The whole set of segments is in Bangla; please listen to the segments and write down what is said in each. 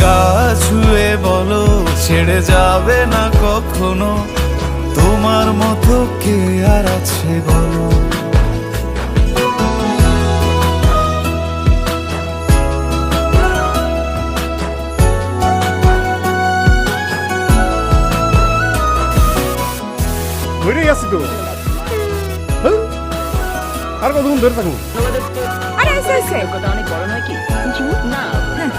গা ছুঁয়ে বলো ছেড়ে যাবে না কখনো? তোমার মতো কে আর আছে বলো? তো। হ্যাঁ? আর কতক্ষণ ধরে থাকব? আরে আইসে আইসে। কথা অনেক বড় নয় কি? না। দাঁড়ান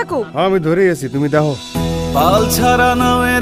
থাকো হ্যাঁ আমি ধরে আছি তুমি দেখো। পাল ছাড়া নামের